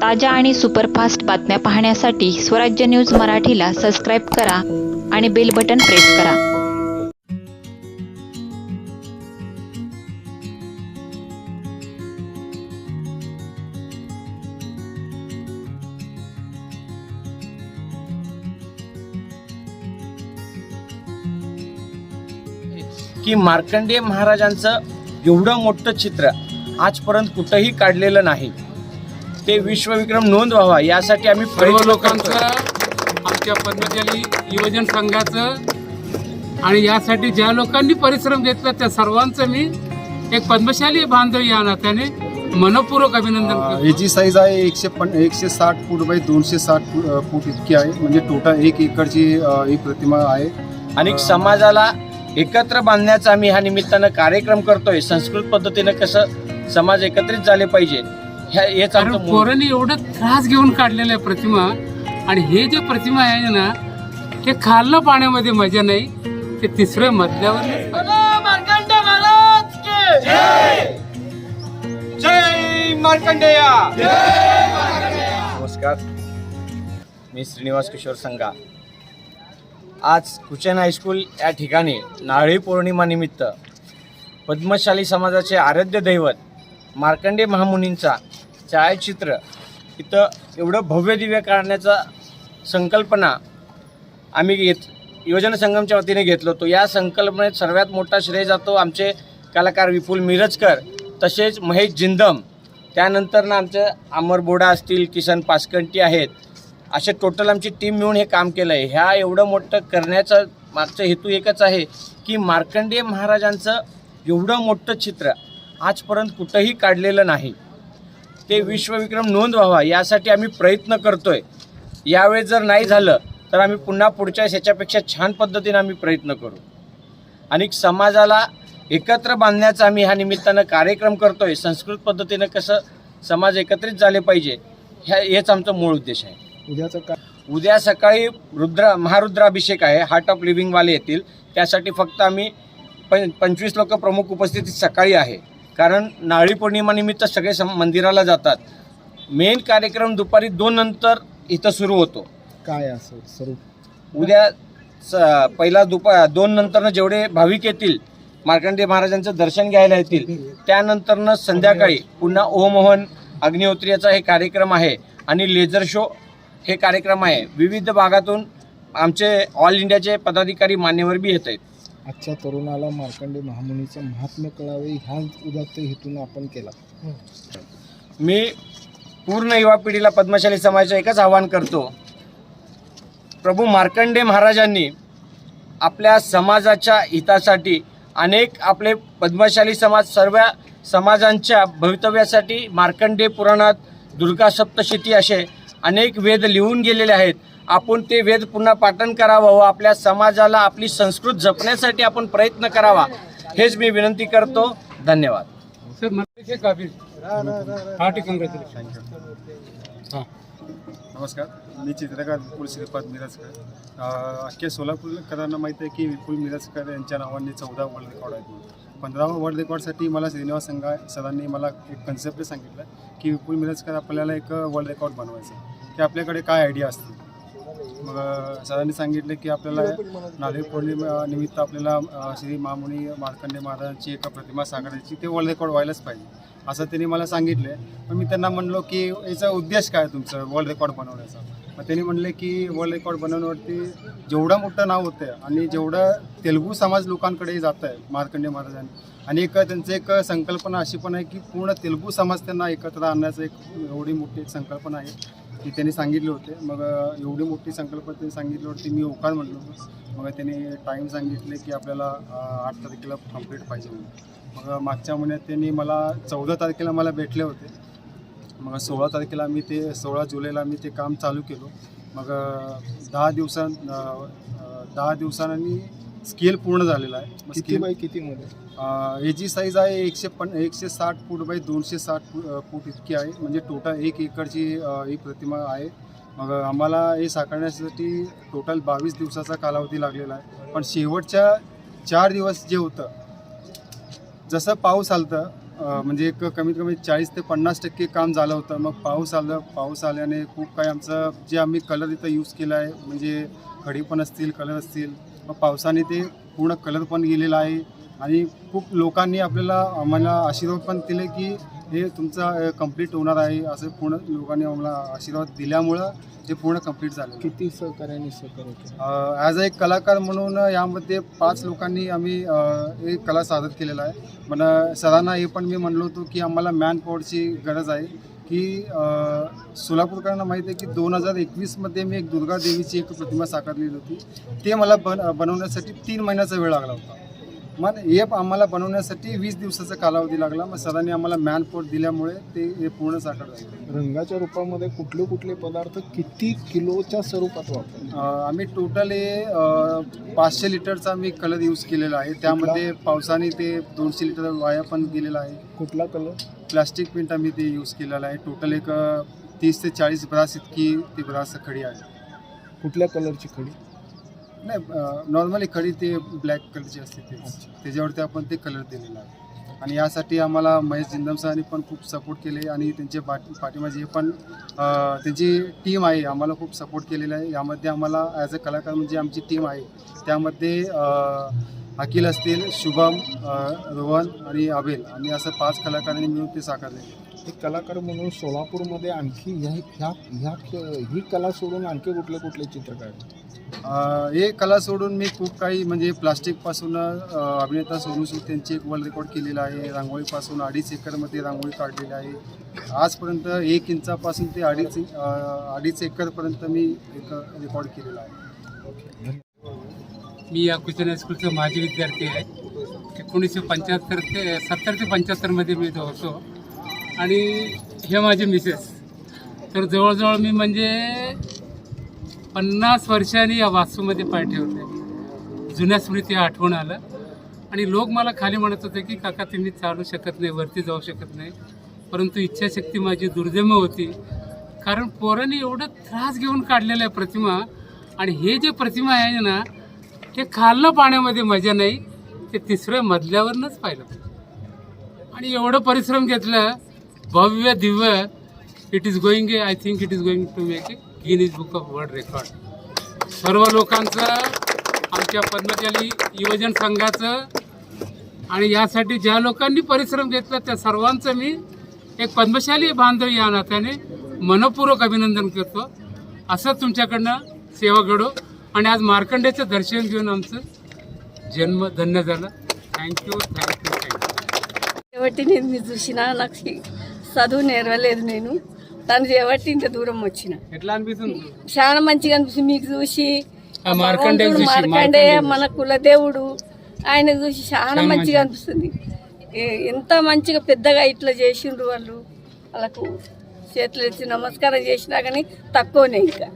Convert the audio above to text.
ताज्या आणि सुपरफास्ट बातम्या पाहण्यासाठी स्वराज्य न्यूज मराठीला सबस्क्राईब करा आणि बेल बटन प्रेस करा. की मार्कंडेय महाराजांचं एवढं मोठं चित्र आजपर्यंत कुठंही काढलेलं नाही. ते विश्वविक्रम नोंद व्हावा यासाठी आम्ही सर्व लोकांचं. आमच्या पद्मशाली युवजन संघाचं आणि यासाठी ज्या लोकांनी परिश्रम घेतला त्या सर्वांचं मी एक पद्मशाली बांधव या नात्याने मनपूर्वक अभिनंदन करतो. याची साईज आहे एकशे पन एकशे साठ फूट बाय दोनशे साठ फूट इतकी आहे. म्हणजे टोटल एक एकरची अ, ही प्रतिमा आहे. आणि समाजाला एकत्र बांधण्याचा आम्ही ह्या निमित्तानं कार्यक्रम करतोय. संस्कृत पद्धतीनं कसं समाज एकत्रित झाले पाहिजे ह्या हेच कारण आमचं मूळ. पोरांनी एवढं त्रास घेऊन काढलेल्या प्रतिमा. आणि हे जे प्रतिमा आहे ना ते खाल्लं पाण्यामध्ये मजा नाही ते तिसऱ्या मधल्यावर नमस्कार. मी श्रीनिवास किशोर संघा आज कुचन हायस्कूल या ठिकाणी नारळी पौर्णिमा निमित्त पद्मशाली समाजाचे आराध्य दैवत मार्कंडे महामुनींचा छायाचित्र इथं एवढं भव्य दिव्य काढण्याचा संकल्पना आम्ही घेत योजना संगमच्या वतीने घेतलो होतो. या संकल्पनेत सर्वात मोठा श्रेय जातो आमचे कलाकार विपुल मिरजकर तसेच महेश जिंदम त्यानंतर ना आमचं अमर बोडा असतील किसन पासकंटी आहेत असे टोटल आमची टीम मिळून हे काम केलं आहे ह्या एवढं मोठं करण्याचा मागचा हेतू एकच आहे की मार्कंडेय महाराजांचं एवढं मोठं चित्र आजपर्यंत कुठंही काढलेलं नाही. ते विश्वविक्रम नोंद व्हावा यासाठी आम्ही प्रयत्न करतोय. यावेळेस जर नाही झालं तर आम्ही पुन्हा पुढच्या वेळेस याच्यापेक्षा छान पद्धतीने आम्ही प्रयत्न करू. आणि समाजाला एकत्र बांधण्याचा आम्ही ह्या निमित्तानं कार्यक्रम करतोय. संस्कृत पद्धतीनं कसं समाज एकत्रित झाले पाहिजे ह्या हेच आमचा मूळ उद्देश आहे. उद्याचं काय? उद्या सकाळी रुद्र महारुद्राभिषेक आहे. हार्ट ऑफ लिव्हिंगवाले येतील. त्यासाठी फक्त आम्ही पं पंचवीस लोक प्रमुख उपस्थिती सकाळी आहे. कारण नारळी पौर्णिमानिमित्त सगळे सम मंदिराला जातात. मेन कार्यक्रम दुपारी दोन नंतर इथं सुरू होतो. काय असं स्वरूप? उद्या स पहिला दुपा दोन नंतरनं जेवढे भाविक येतील मार्कंडेय महाराजांचं दर्शन घ्यायला येतील त्यानंतरनं संध्याकाळी पुन्हा ओमोहन अग्निहोत्रीचा हे कार्यक्रम आहे आणि लेझर शो हे कार्यक्रम आहे. विविध भागातून आमचे ऑल इंडियाचे पदाधिकारी मान्यवर बी येत आहेत. आजच्या तरुणाला मार्कंडे महामुनीचं महात्म्य कळावे ह्याच उदात्त हेतून आपण केला. मी पूर्ण युवा पिढीला पद्मशाली समाजाचं एकच आवाहन करतो. प्रभू मार्कंडे महाराजांनी आपल्या समाजाच्या हितासाठी अनेक आपले पद्मशाली समाज सर्व समाजांच्या भवितव्यासाठी मार्कंडे पुराणात दुर्गा सप्तशती असे अनेक वेद लिहून गेलेले आहेत. आपण ते वेद पुन्हा पाठन करावं व आपल्या समाजाला आपली संस्कृत जपण्यासाठी आपण प्रयत्न करावा हेच मी विनंती करतो. धन्यवाद. हां नमस्कार. मी चित्रकार विपुल श्रीपाद मिरजकर. अख्ख्या सोलापूरकरांना माहीत आहे की विपुल मिरजकर यांच्या नावाने चौदा वर्ल्ड रेकॉर्ड आहेत पंधरावा वर्ल्ड रेकॉर्डसाठी मला श्रीनिवास संघा सरांनी मला एक कन्सेप्ट सांगितलं की विपुल मिरजकर आपल्याला एक वर्ल्ड रेकॉर्ड बनवायचं आहे. की आपल्याकडे काय आयडिया असतील? मग सरांनी सांगितलं की आपल्याला नारळी पौर्णिमा निमित्त आपल्याला श्री महामुनी मार्कंडे महाराजांची एक प्रतिमा सांगण्याची ते वर्ल्ड रेकॉर्ड व्हायलाच पाहिजे असं त्यांनी मला सांगितलं. पण मी त्यांना म्हणलो की याचा उद्देश काय तुमचं वर्ल्ड रेकॉर्ड बनवण्याचा? मग त्यांनी म्हणले की वर्ल्ड रेकॉर्ड बनवण्यावरती जेवढं मोठं नाव होतं आणि जेवढं तेलुगू समाज लोकांकडे जात आहे मार्कंडे महाराजांनी आणि एक त्यांचं एक संकल्पना अशी पण आहे की पूर्ण तेलुगू समाज त्यांना एकत्र आणण्याचं एक एवढी मोठी एक संकल्पना आहे. की त्यांनी सांगितले होते. मग एवढी मोठी संकल्पना त्यांनी होती. मी ओकार म्हणलो होतो. मग त्यांनी टाईम सांगितले की आपल्याला आठ तारखेला कंप्लीट पाहिजे म्हणून. मग मागच्या महिन्यात त्यांनी मला चौदा तारखेला मला भेटले होते. मग सोळा तारखेला मी ते सोळा जुलैला मी ते काम चालू केलो. मग दहा दिवसां दहा दिवसांनी स्केल पूर्ण झालेला आहे. किती बाय किती मध्ये? याची साईज आहे एकशे पण एकशे साठ फूट बाय दोनशे साठ फूट इतकी आहे. म्हणजे टोटल एक एकरची ही प्रतिमा आहे. मग आम्हाला हे साकारण्यासाठी टोटल बावीस दिवसाचा कालावधी लागलेला आहे. पण शेवटच्या चार दिवस जे होतं जसं पाऊस आलतं म्हणजे एक कमीत कमी चाळीस ते पन्नास टक्के काम झालं होतं. मग पाऊस आलं पाऊस आल्याने खूप काही आमचं जे आम्ही कलर इथं यूज केला आहे म्हणजे खडी पण असतील कलर असतील मग पावसाने ते पूर्ण कलर पण गेलेला आहे. आणि खूप लोकांनी आपल्याला आम्हाला आशीर्वाद पण दिले की हे तुमचं कंप्लीट होणार आहे असं पूर्ण लोकांनी आम्हाला आशीर्वाद दिल्यामुळं ते पूर्ण कंप्लीट झालं किती सहकार्याने सहकार्य? ॲज अ एक कलाकार म्हणून यामध्ये पाच लोकांनी आम्ही एक कला सादर केलेला आहे. पण सरांना हे पण मी म्हणलो होतो की आम्हाला मॅन पॉवरची गरज आहे की सोलापूरकरांना माहिती आहे की दोन हजार एकवीसमध्ये मी एक दुर्गा देवीची एक प्रतिमा साकारलेली होती. ते मला बन बनवण्यासाठी तीन महिन्याचा वेळ लागला होता. मग हे आम्हाला बनवण्यासाठी वीस दिवसाचा कालावधी लागला. मग सरांनी आम्हाला मॅन पॉवर दिल्यामुळे ते हे पूर्ण साकार झालं. रंगाच्या रूपामध्ये कुठले कुठले पदार्थ किती किलोच्या स्वरूपात वापरले अ, आम्ही टोटल हे अ, पाचशे लिटरचा मी कलर यूज केलेला आहे. त्यामध्ये पावसाने ते दोनशे लिटर वाया पण गेलेला आहे. कुठला कलर? प्लास्टिक पेंट आम्ही ते यूज केलेला आहे. टोटल एक अ, तीस ते चाळीस ब्रास इतकी ती ब्रास खडी आहे. कुठल्या कलरची खडी? नाही नॉर्मली खडी ते ब्लॅक कलरची असते ते. त्याच्यावरती आपण ते कलर दिलेला आहे. आणि यासाठी आम्हाला महेश जिंदम सरांनी पण खूप सपोर्ट केले आणि त्यांचे पाठी पाठीमागे पण त्यांची टीम आहे आम्हाला खूप सपोर्ट केलेला आहे. यामध्ये आम्हाला ॲज अ कलाकार म्हणजे आमची टीम आहे. त्यामध्ये अ, अखिल असतील शुभम रोहन आणि अबेल आम्ही असं पाच कलाकारांनी मिळून ते साकारले. एक कलाकार म्हणून सोलापूरमध्ये आणखी ह्या ह्या ह्या ही कला सोडून आणखी कुठले कुठले चित्र काढले अ, हे कला सोडून मी खूप काही म्हणजे प्लास्टिकपासून अ, अभिनेता सोनू सूद त्यांची एक वर्ल्ड रेकॉर्ड केलेला आहे. रांगोळीपासून अडीच एकरमध्ये रांगोळी काढलेली आहे. आजपर्यंत एक इंचापासून ते अडीच इंच- अ, अडीच एकरपर्यंत मी एक रेकॉर्ड केलेला आहे. मी या कुचन हायस्कूलचा माजी विद्यार्थी आहे. एकोणीसशे पंच्याहत्तर ते सत्तर ते पंच्याहत्तरमध्ये मी इथं होतो आणि हे माझे मिसेस तर जवळजवळ मी म्हणजे पन्नास वर्षांनी या वास्तूमध्ये पाय ठेवले जुन्या स्मृती आठवण आलं. आणि लोक मला खाली म्हणत होते की काका तुम्ही चालू शकत नाही वरती जाऊ शकत नाही. परंतु इच्छाशक्ती माझी दुर्दैम होती. कारण पोरांनी एवढं त्रास घेऊन काढलेलं आहे प्रतिमा आणि हे जे प्रतिमा आहे ना ते खाल्लं पाण्यामध्ये मजा नाही. ते तिसऱ्या मजल्यावरनंच पाहिलं. आणि एवढं परिश्रम घेतलं भव्य Divya it is going I think it is going to make a Guinness book of world record सर्व लोकांचं आमच्या पद्मचाली युवजन संघाचं आणि यासाठी ज्या लोकांनी परिश्रम घेतला त्या सर्वांचं मी एक पद्मशाली बांधव या नात्याने मनपूर्वक अभिनंदन करतो. असंच तुमच्याकडनं सेवा घडो. आणि आज मार्कंडेचं दर्शन घेऊन आमचं जन्म धन्य झालं. थँक्यू थँक्यू थँक्यू नेहमी जोशी नाक्षी చదువు నేర్వలేదు నేను. తను చేయబట్టి ఇంత దూరం వచ్చిన. ఎట్లా అనిపిస్తుంది? చాలా మంచిగా అనిపిస్తుంది. మీకు చూసి మార్కండేయ మన కులదేవుడు. ఆయన చూసి చాలా మంచిగా. అనిపిస్తుంది. ఎంత మంచిగా పెద్దగా ఇట్లా చేసిండ్రు వాళ్ళు. వాళ్ళకు చేతులు ఎత్తి నమస్కారం చేసినా కానీ తక్కువనే ఇంకా.